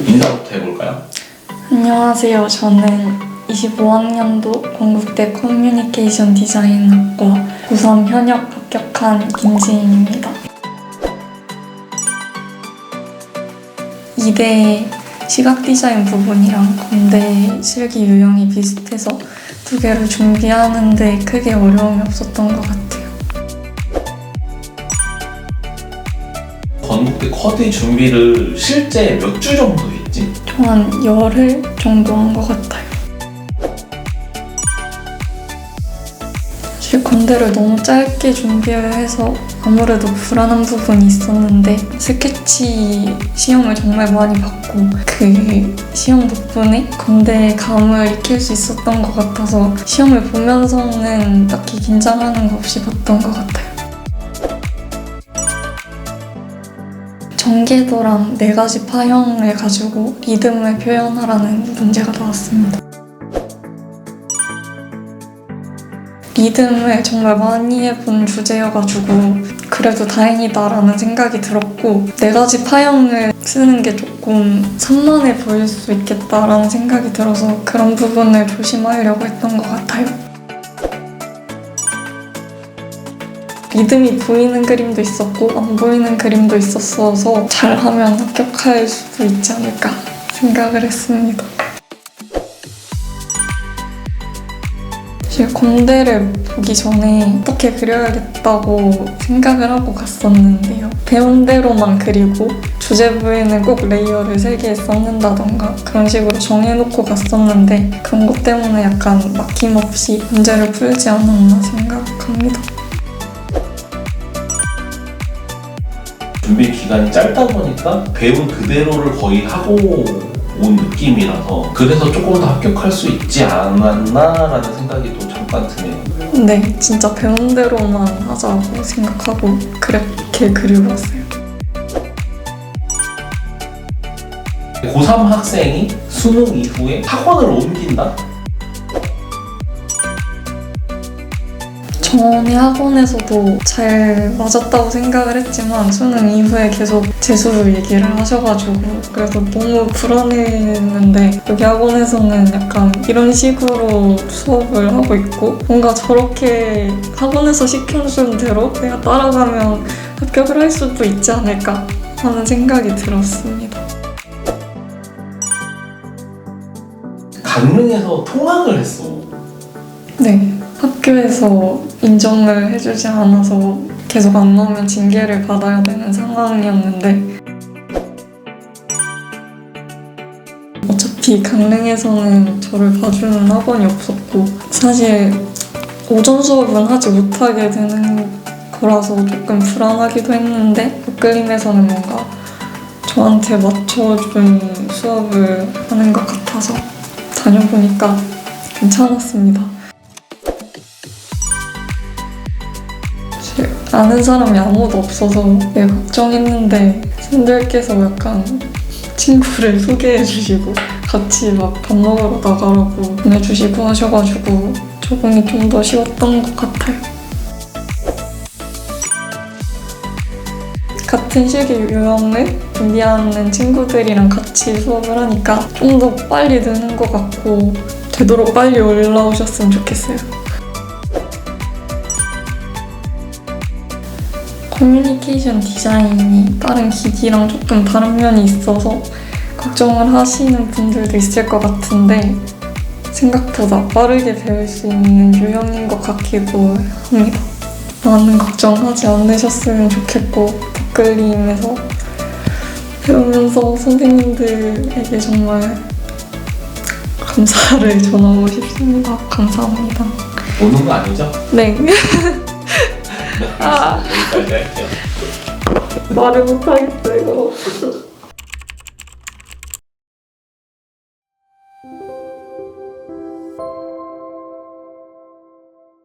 인사부터 해볼까요? 안녕하세요. 저는 25학년도 건국대 커뮤니케이션 디자인학과 고3 현역 합격한 김지인입니다. 이대 시각 디자인 부분이랑 건대 실기 유형이 비슷해서 두 개를 준비하는데 크게 어려움이 없었던 것 같아요. 건국대 쿼드 준비를 실제 몇 주 정도 했지? 한 열흘 정도 한 것 같아요. 사실 건대를 너무 짧게 준비를 해서 아무래도 불안한 부분이 있었는데 스케치 시험을 정말 많이 받고 그 시험 덕분에 건대의 감을 익힐 수 있었던 것 같아서 시험을 보면서는 딱히 긴장하는 거 없이 봤던 것 같아요. 전개도랑 네 가지 파형을 가지고 리듬을 표현하라는 문제가 나왔습니다. 리듬을 정말 많이 해본 주제여가지고 그래도 다행이다라는 생각이 들었고 네 가지 파형을 쓰는 게 조금 산만해 보일 수 있겠다라는 생각이 들어서 그런 부분을 조심하려고 했던 것 같아요. 리듬이 보이는 그림도 있었고 안 보이는 그림도 있었어서 잘하면 합격할 수도 있지 않을까 생각을 했습니다. 사실 건대를 보기 전에 어떻게 그려야겠다고 생각을 하고 갔었는데요. 배운 대로만 그리고 주제부에는 꼭 레이어를 3개 썼는다던가 그런 식으로 정해놓고 갔었는데 그런 것 때문에 약간 막힘없이 문제를 풀지 않았나 생각합니다. 준비 기간이 짧다 보니까 배운 그대로를 거의 하고 온 느낌이라서 그래서 조금 더 합격할 수 있지 않았나라는 생각이 또 잠깐 드네요. 네, 진짜 배운 대로만 하자고 생각하고 그렇게 그리고 왔어요. 고3 학생이 수능 이후에 학원을 옮긴다? 전에 학원에서도 잘 맞았다고 생각을 했지만 수능 이후에 계속 재수 얘기를 하셔가지고 그래서 너무 불안했는데 여기 학원에서는 약간 이런 식으로 수업을 하고 있고 뭔가 저렇게 학원에서 시켜준 대로 내가 따라가면 합격을 할 수도 있지 않을까 하는 생각이 들었습니다. 강릉에서 통학을 했어. 네. 학교에서 인정을 해주지 않아서 계속 안 나오면 징계를 받아야 되는 상황이었는데 어차피 강릉에서는 저를 봐주는 학원이 없었고 사실 오전 수업은 하지 못하게 되는 거라서 조금 불안하기도 했는데 북글림에서는 뭔가 저한테 맞춰준 수업을 하는 것 같아서 다녀보니까 괜찮았습니다. 아는 사람이 아무도 없어서 되게 걱정했는데 쌤들께서 약간 친구를 소개해 주시고 같이 막 밥 먹으러 나가라고 보내주시고 하셔가지고 적응이 좀 더 쉬웠던 것 같아요. 같은 시기 유형을 준비하는 친구들이랑 같이 수업을 하니까 좀 더 빨리 느는 것 같고 되도록 빨리 올라오셨으면 좋겠어요. 커뮤니케이션 디자인이 다른 기기랑 조금 다른 면이 있어서 걱정을 하시는 분들도 있을 것 같은데 생각보다 빠르게 배울 수 있는 유형인 것 같기도 합니다. 많은 걱정하지 않으셨으면 좋겠고 북글림에서 배우면서 선생님들에게 정말 감사를 전하고 싶습니다. 감사합니다. 오는 거 아니죠? 네. 네. 아. 여기까지 할게요. 말을 못하겠어요.